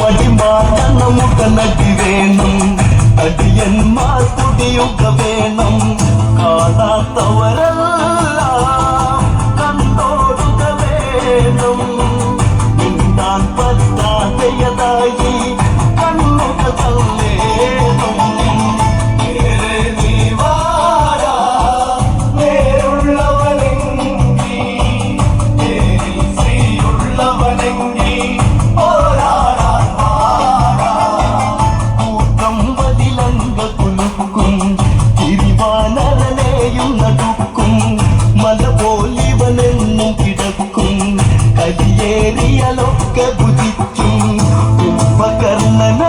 മടിമാട്ടണമുട്ടനടി വേണം അടിയന്മാർ തുടിയുക വേണം. കാണാത്തവരല്ല ആനലനെയും നടുക്കും മല പോലിവനെന്നും കിടക്കും കടിയേറിയലൊക്കെ ഭുജിക്കും ഉപകർണന